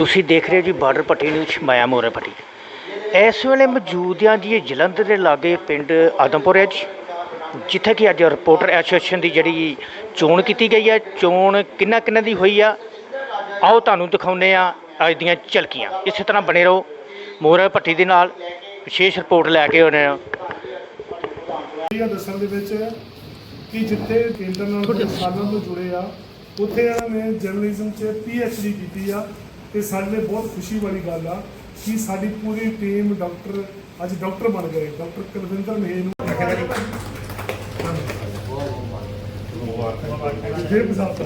ਤੁਸੀਂ ਦੇਖ ਰਹੇ ਹੋ ਜੀ ਬਾਰਡਰ ਪੱਟੀ ਨਿਊਜ਼ ਮਾਇਆ ਮੋਰੇ ਪੱਟੀ। ਇਸ ਵੇਲੇ ਮੌਜੂਦ ਹਾਂ ਜੀ ਇਹ ਜਲੰਧਰ ਦੇ ਲਾਗੇ ਪਿੰਡ ਆਦਮਪੁਰ ਹੈ ਜੀ, ਜਿੱਥੇ ਕਿ ਅੱਜ ਰਿਪੋਰਟਰ ਐਸੋਸੀਏਸ਼ਨ ਦੀ ਜਿਹੜੀ ਚੋਣ ਕੀਤੀ ਗਈ ਹੈ। ਚੋਣ ਕਿੰਨਾ ਕਿੰਨਾ ਦੀ ਹੋਈ ਆ? ਆਓ ਤੁਹਾਨੂੰ ਦਿਖਾਉਂਦੇ ਆ ਅੱਜ ਦੀਆਂ ਝਲਕੀਆਂ। ਇਸੇ ਤਰ੍ਹਾਂ ਬਣੇ ਰਹੋ ਮੋਰੇ ਪੱਟੀ ਦੇ ਨਾਲ, ਵਿਸ਼ੇਸ਼ ਰਿਪੋਰਟ ਲੈ ਕੇ ਆਉਣੇ ਆ ਇਹ ਦੱਸਣ ਦੇ ਵਿੱਚ ਕਿ ਜਿੱਥੇ ਕੇਂਦਰ ਨਾਲ ਸਾਲਾਂ ਤੋਂ ਜੁੜੇ ਆ, ਉੱਥੇ ਇਹਨਾਂ ਨੇ ਜਰਨਲਿਜ਼ਮ 'ਚ ਡੀ ਕੀਤੀ ਆ। ਤੇ ਸਾਡੇ ਲਈ ਬਹੁਤ ਖੁਸ਼ੀ ਵਾਲੀ ਗੱਲ ਆ ਕਿ ਸਾਡੀ ਪੂਰੀ ਟੀਮ ਡਾਕਟਰ ਅੱਜ ਡਾਕਟਰ ਬਣ ਗਏ। ਡਾਕਟਰ ਕੁਲਵਿੰਦਰ ਮੇਹ ਨੂੰ ਫਿਰ ਬਸਾਤਾ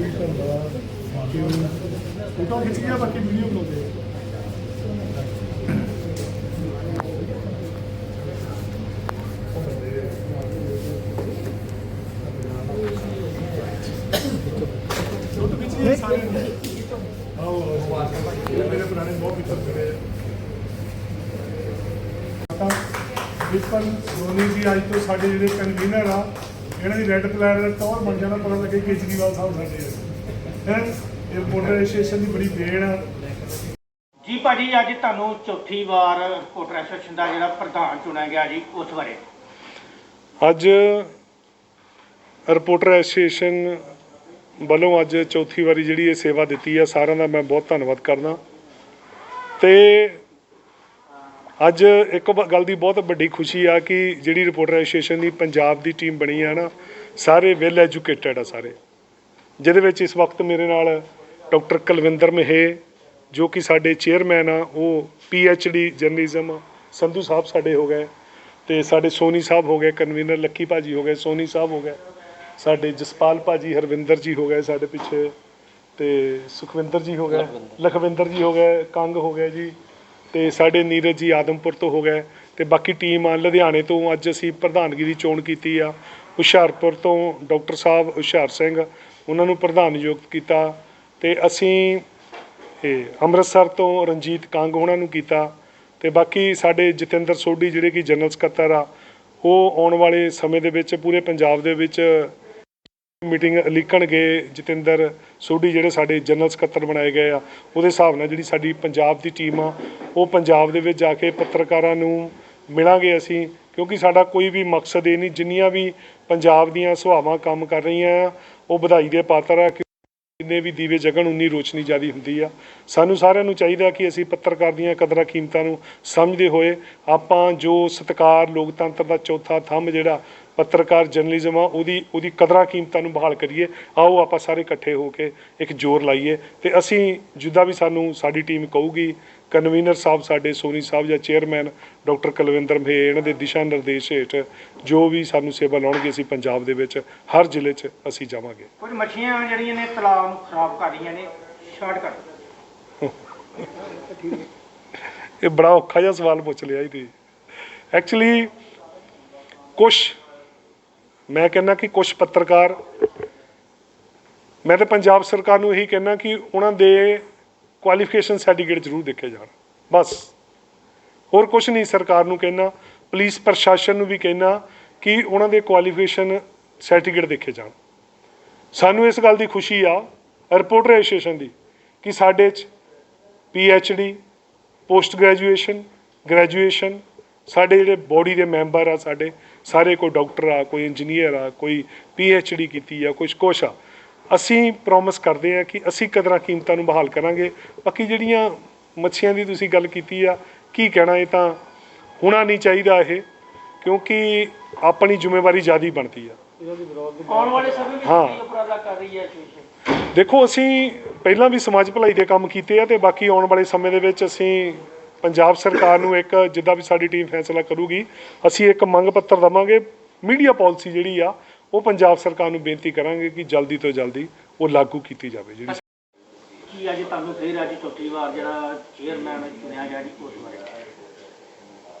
ਧੰਨਵਾਦ ਜੀ ਧੰਨਵਾਦ ਫੋਟੋ ਖਿੱਚ ਗਿਆ ਬਾਕੀ ਵੀਡੀਓ ਬਣਾਉਂਦੇ ਆ ਫੋਟੋ ਖਿੱਚ ਗਿਆ ਸਾਰੇ ਨੇ। ਆਓ ਆਓ। ਇਹ ਮੇਰੇ ਪੁਰਾਣੇ ਬਹੁਤ ਮਿੱਤਰ ਜਿਹੜੇ ਆ ਵਿਪਨ ਸੋਨੀ ਜੀ ਅੱਜ ਤੋਂ ਸਾਡੇ ਜਿਹੜੇ ਕਨਵੀਨਰ ਆ ਇਹਨਾਂ ਦੀ ਰੈੱਡ ਪਲੈਨ ਦਾ ਟੌਰ ਬਣ ਜਾਣਾ ਪਤਾ ਲੱਗੇ ਕੇਜਰੀਵਾਲ ਸਾਹਿਬ ਸਾਡੇ ਆ। ਹੈ? ਇਹ ਰਿਪੋਰਟਰ ਐਸੋਸੀਏਸ਼ਨ ਦੀ ਬੜੀ ਦੇਣ ਆ। ਜੀ ਭਾਜੀ ਅੱਜ ਤੁਹਾਨੂੰ ਚੌਥੀ ਵਾਰ ਰਿਪੋਰਟਰ ਐਸੋਸੀਏਸ਼ਨ ਦਾ ਜਿਹੜਾ ਪ੍ਰਧਾਨ ਚੁਣਿਆ ਗਿਆ ਜੀ ਉਸ ਬਾਰੇ। ਅੱਜ ਰਿਪੋਰਟਰ ਐਸੋਸੀਏਸ਼ਨ ਵੱਲੋਂ ਅੱਜ ਚੌਥੀ ਵਾਰੀ ਜਿਹੜੀ ਇਹ ਸੇਵਾ ਦਿੱਤੀ ਹੈ ਸਾਰਿਆਂ ਦਾ ਮੈਂ ਬਹੁਤ ਧੰਨਵਾਦ ਕਰਦਾ। ਤੇ ਅੱਜ ਇੱਕ ਗੱਲ ਦੀ ਬਹੁਤ ਵੱਡੀ ਖੁਸ਼ੀ ਆ ਕਿ ਜਿਹੜੀ ਰਿਪੋਰਟਰ ਐਸੋਸੀਏਸ਼ਨ ਦੀ ਪੰਜਾਬ ਦੀ ਟੀਮ ਬਣੀ ਆ ਨਾ, ਸਾਰੇ ਵੈਲ ਐਜੂਕੇਟਡ ਆ ਸਾਰੇ। ਜਿਹਦੇ ਵਿੱਚ ਇਸ ਵਕਤ ਮੇਰੇ ਨਾਲ ਡਾਕਟਰ ਕੁਲਵਿੰਦਰ ਮਹੇ, ਜੋ ਕਿ ਸਾਡੇ ਚੇਅਰਮੈਨ ਆ, ਉਹ ਡੀ ਜਰਨਲਿਜ਼ਮ ਸੰਧੂ ਸਾਹਿਬ ਸਾਡੇ ਹੋ ਗਏ, ਤੇ ਸਾਡੇ ਸੋਨੀ ਸਾਹਿਬ ਹੋ ਗਏ ਕਨਵੀਨਰ ਲੱਕੀ ਭਾਜੀ ਹੋ ਗਏ, ਸੋਨੀ ਸਾਹਿਬ ਹੋ ਗਏ, ਸਾਡੇ ਜਸਪਾਲ ਭਾਜੀ, ਹਰਵਿੰਦਰ ਜੀ ਹੋ ਗਏ ਸਾਡੇ ਪਿੱਛੇ, ਤੇ ਸੁਖਵਿੰਦਰ ਜੀ ਹੋ ਗਏ, ਲਖਵਿੰਦਰ ਜੀ ਹੋ ਗਏ, ਕੰਗ ਹੋ ਗਏ ਜੀ ਤੇ ਸਾਡੇ ਨੀਰਜ ਜੀ ਆਦਮਪੁਰ ਤੋਂ ਹੋ ਗਏ ਤੇ ਬਾਕੀ ਟੀਮ ਆ, ਲੁਧਿਆਣੇ ਤੋਂ ਅੱਜ ਅਸੀਂ ਪ੍ਰਧਾਨਗੀ ਦੀ ਚੋਣ ਕੀਤੀ ਆ। ਹੁਸ਼ਿਆਰਪੁਰ ਤੋਂ ਡਾਕਟਰ ਸਾਹਿਬ ਹੁਸ਼ਿਆਰ ਸਿੰਘ, ਉਹਨਾਂ ਨੂੰ ਪ੍ਰਧਾਨ ਨਿਯੁਕਤ ਕੀਤਾ ਤੇ ਅਸੀਂ, ਇਹ ਅੰਮ੍ਰਿਤਸਰ ਤੋਂ ਰਣਜੀਤ ਕੰਗ ਉਹਨਾਂ ਨੂੰ ਕੀਤਾ ਤੇ ਬਾਕੀ ਸਾਡੇ ਜਤਿੰਦਰ ਸੋਢੀ ਜਿਹੜੇ ਕਿ ਜਨਰਲ ਸਕੱਤਰ ਆ, ਉਹ ਆਉਣ ਵਾਲੇ ਸਮੇਂ ਦੇ ਵਿੱਚ ਪੂਰੇ ਪੰਜਾਬ ਦੇ ਵਿੱਚ ਮੀਟਿੰਗ ਲਿਖਣਗੇ, ਜਤਿੰਦਰ ਸੋਢੀ ਜਿਹੜੇ ਸਾਡੇ ਜਨਰਲ ਸਕੱਤਰ ਬਣਾਏ ਗਏ ਆ, ਉਹਦੇ ਹਿਸਾਬ ਨਾਲ ਜਿਹੜੀ ਸਾਡੀ ਪੰਜਾਬ ਦੀ ਟੀਮ ਆ, ਉਹ ਪੰਜਾਬ ਦੇ ਵਿੱਚ ਜਾ ਕੇ ਪੱਤਰਕਾਰਾਂ ਨੂੰ ਮਿਲਾਂਗੇ ਅਸੀਂ, ਕਿਉਂਕਿ ਸਾਡਾ ਕੋਈ ਵੀ ਮਕਸਦ ਇਹ ਨਹੀਂ, ਜਿੰਨੀਆਂ ਵੀ ਪੰਜਾਬ ਦੀਆਂ ਸੁਹਾਵਾਂ ਕੰਮ ਕਰ ਰਹੀਆਂ ਆ, ਉਹ ਵਧਾਈ ਦੇ ਪਾਤਰ ਆ ਕਿ ਜਿੰਨੇ ਵੀ ਦੀਵੇ ਜਗਣ, ਉਨੀ ਰੋਸ਼ਨੀ ਜ਼ਿਆਦਾ ਹੁੰਦੀ ਆ। ਸਾਨੂੰ ਸਾਰਿਆਂ ਨੂੰ ਚਾਹੀਦਾ ਕਿ ਅਸੀਂ ਪੱਤਰਕਾਰ ਦੀਆਂ ਕਦਰਾਂ, ਕੀਮਤਾਂ ਨੂੰ ਸਮਝਦੇ ਹੋਏ ਆਪਾਂ ਜੋ ਸਤਿਕਾਰ, ਲੋਕਤੰਤਰ ਦਾ ਚੌਥਾ ਥੰਮ ਜਿਹੜਾ ਪੱਤਰਕਾਰ ਜਰਨਲਿਜ਼ਮ ਆ, ਉਹਦੀ ਉਹਦੀ ਕਦਰਾਂ, ਕੀਮਤਾਂ ਨੂੰ ਬਹਾਲ ਕਰੀਏ। ਆਓ ਆਪਾਂ ਸਾਰੇ ਇਕੱਠੇ ਹੋ ਕੇ ਇੱਕ ਜ਼ੋਰ ਲਾਈਏ ਤੇ ਅਸੀਂ ਜਿੱਦਾਂ ਵੀ ਸਾਨੂੰ ਸਾਡੀ ਟੀਮ ਕਹੂਗੀ ਕਨਵੀਨਰ ਸਾਹਿਬ ਸਾਡੇ ਸੋਨੀ ਸਾਹਿਬ ਜਾਂ ਚੇਅਰਮੈਨ ਡਾਕਟਰ ਕੁਲਵਿੰਦਰ ਮੇ ਇਹਨਾਂ ਦੇ ਦਿਸ਼ਾ ਨਿਰਦੇਸ਼ ਹੇਠ ਜੋ ਵੀ ਸਾਨੂੰ ਸੇਵਾ ਲਾਉਣਗੇ ਅਸੀਂ ਪੰਜਾਬ ਦੇ ਵਿੱਚ ਹਰ ਜ਼ਿਲ੍ਹੇ 'ਚ ਅਸੀਂ ਜਾਵਾਂਗੇ। ਕੁਝ ਮੱਛੀਆਂ ਜਿਹੜੀਆਂ ਨੇ ਤਲਾਬ ਨੂੰ ਖਰਾਬ ਕਰ ਰਹੀਆਂ ਨੇ ਸ਼ਾਰਟ ਕਰ ਇਹ ਬੜਾ ਔਖਾ ਜਿਹਾ ਸਵਾਲ ਪੁੱਛ ਲਿਆ ਜੀ ਐਕਚੁਅਲੀ ਕੁਛ ਮੈਂ ਕਹਿੰਦਾ ਕਿ ਕੁਝ ਪੱਤਰਕਾਰ ਮੈਂ ਤਾਂ ਪੰਜਾਬ ਸਰਕਾਰ ਨੂੰ ਇਹੀ ਕਹਿੰਦਾ ਕਿ ਉਹਨਾਂ ਦੇ ਕੁਆਲੀਫਿਕੇਸ਼ਨ ਸਰਟੀਫਿਕੇਟ ਜ਼ਰੂਰ ਦੇਖੇ ਜਾਣ। ਬਸ। ਹੋਰ ਕੁਝ ਨਹੀਂ, ਸਰਕਾਰ ਨੂੰ ਕਹਿਣਾ ਪੁਲਿਸ ਪ੍ਰਸ਼ਾਸਨ ਨੂੰ ਵੀ ਕਹਿਣਾ ਕਿ ਉਹਨਾਂ ਦੇ ਕੁਆਲੀਫਿਕੇਸ਼ਨ ਸਰਟੀਫਿਕੇਟ ਦੇਖੇ ਜਾਣ। ਸਾਨੂੰ ਇਸ ਗੱਲ ਦੀ ਖੁਸ਼ੀ ਆ ਰਿਪੋਰਟਰ ਐਸੋਸੀਏਸ਼ਨ ਦੀ, ਕਿ ਸਾਡੇ 'ਚ ਡੀ ਪੋਸਟ ਗ੍ਰੈਜੂਏਸ਼ਨ ਗ੍ਰੈਜੂਏਸ਼ਨ ਸਾਡੇ ਜਿਹੜੇ ਬੋਡੀ ਦੇ ਮੈਂਬਰ ਆ ਸਾਡੇ, ਸਾਰੇ ਕੋਈ ਡਾਕਟਰ ਆ, ਕੋਈ ਇੰਜੀਨੀਅਰ ਆ, ਕੋਈ ਡੀ ਕੀਤੀ ਆ ਕੁਝ ਕੁਛ ਆ। ਅਸੀਂ ਪ੍ਰੋਮਿਸ ਕਰਦੇ ਆ ਕਿ ਅਸੀਂ ਕਦਰਾਂ ਕੀਮਤਾਂ ਨੂੰ ਬਹਾਲ ਕਰਾਂਗੇ। ਬਾਕੀ ਜਿਹੜੀਆਂ ਮੱਛੀਆਂ ਦੀ ਤੁਸੀਂ ਗੱਲ ਕੀਤੀ ਆ ਕੀ ਕਹਿਣਾ ਇਹ ਤਾਂ ਹੋਣਾ ਨਹੀਂ ਚਾਹੀਦਾ ਇਹ ਕਿਉਂਕਿ ਆਪਣੀ ਜ਼ਿੰਮੇਵਾਰੀ ਜ਼ਿਆਦੀ ਬਣਦੀ ਆ। ਆਉਣ ਵਾਲੇ ਸਮੇਂ ਵਿੱਚ ਹਾਂ। ਕੀ ਉਪਰਾਲਾ ਕਰ ਰਹੀ ਹੈ ਐਸੋਸੀਏਸ਼ਨ ਦੇਖੋ ਅਸੀਂ ਪਹਿਲਾਂ ਵੀ ਸਮਾਜ ਭਲਾਈ ਦੇ ਕੰਮ ਕੀਤੇ ਆ ਤੇ ਬਾਕੀ ਆਉਣ ਵਾਲੇ ਸਮੇਂ ਦੇ ਵਿੱਚ ਅਸੀਂ ਪੰਜਾਬ ਸਰਕਾਰ ਨੂੰ ਇੱਕ ਜਿੱਦਾਂ ਵੀ ਸਾਡੀ ਟੀਮ ਫੈਸਲਾ ਕਰੂਗੀ ਅਸੀਂ ਇੱਕ ਮੰਗ ਪੱਤਰ ਦਵਾਂਗੇ। ਮੀਡੀਆ ਪਾਲਿਸੀ ਜਿਹੜੀ ਆ ਉਹ ਪੰਜਾਬ ਸਰਕਾਰ ਨੂੰ ਬੇਨਤੀ ਕਰਾਂਗੇ ਕਿ ਜਲਦੀ ਤੋਂ ਜਲਦੀ ਉਹ ਲਾਗੂ ਕੀਤੀ ਜਾਵੇ ਜਿਹੜੀ ਕੀ ਅੱਜ ਤੁਹਾਨੂੰ ਫਿਰ ਅੱਜ ਚੌਥੀ ਵਾਰ ਜਿਹੜਾ ਚੇਅਰਮੈਨ ਚੁਣਿਆ ਗਿਆ ਜੀ ਉਸ ਬਾਰੇ?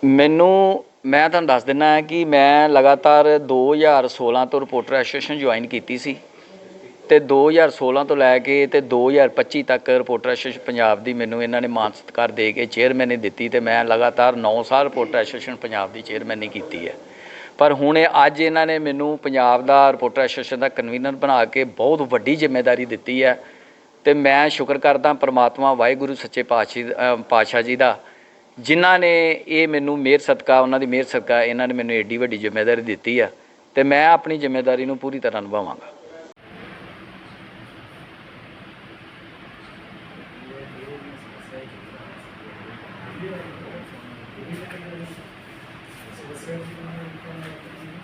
ਮੈਨੂੰ ਮੈਂ ਤੁਹਾਨੂੰ ਦੱਸ ਦਿੰਨਾ ਕਿ ਮੈਂ ਲਗਾਤਾਰ 2016 ਤੋਂ ਰਿਪੋਰਟਰ ਐਸੋਸੀਏਸ਼ਨ ਜੁਆਇਨ ਕੀਤੀ ਸੀ ਤੇ 2016 ਤੋਂ ਲੈ ਕੇ ਤੇ 2025 ਤੱਕ ਰਿਪੋਰਟਰ ਐਸੋਸੀਏਸ਼ਨ ਪੰਜਾਬ ਦੀ ਮੈਨੂੰ ਇਹਨਾਂ ਨੇ ਮਾਨ ਸਤਿਕਾਰ ਦੇ ਕੇ ਚੇਅਰਮੈਨੀ ਦਿੱਤੀ ਤੇ ਮੈਂ ਲਗਾਤਾਰ 9 ਸਾਲ ਰਿਪੋਰਟਰ ਐਸੋਸੀਏਸ਼ਨ ਪੰਜਾਬ ਦੀ ਚੇਅਰਮੈਨੀ ਕੀਤੀ ਹੈ। ਪਰ ਹੁਣ ਇਹ ਅੱਜ ਇਹਨਾਂ ਨੇ ਮੈਨੂੰ ਪੰਜਾਬ ਦਾ ਰਿਪੋਰਟਰ ਐਸੋਸੀਏਸ਼ਨ ਦਾ ਕਨਵੀਨਰ ਬਣਾ ਕੇ ਬਹੁਤ ਵੱਡੀ ਜ਼ਿੰਮੇਵਾਰੀ ਦਿੱਤੀ ਹੈ ਤੇ ਮੈਂ ਸ਼ੁਕਰ ਕਰਦਾ ਪਰਮਾਤਮਾ ਵਾਹਿਗੁਰੂ ਸੱਚੇ ਪਾਤਸ਼ਾਹ ਪਾਤਸ਼ਾਹ ਜੀ ਦਾ, ਜਿਨ੍ਹਾਂ ਨੇ ਇਹ ਮੈਨੂੰ ਮਿਹਰ ਸਦਕਾ, ਉਹਨਾਂ ਦੀ ਮਿਹਰ ਸਦਕਾ, ਇਹਨਾਂ ਨੇ ਮੈਨੂੰ ਏਡੀ ਵੱਡੀ ਜ਼ਿੰਮੇਵਾਰੀ ਦਿੱਤੀ ਆ ਤੇ ਮੈਂ ਆਪਣੀ ਜ਼ਿੰਮੇਵਾਰੀ ਨੂੰ ਪੂਰੀ ਤਰ੍ਹਾਂ ਨਿਭਾਵਾਂਗਾ। Você é de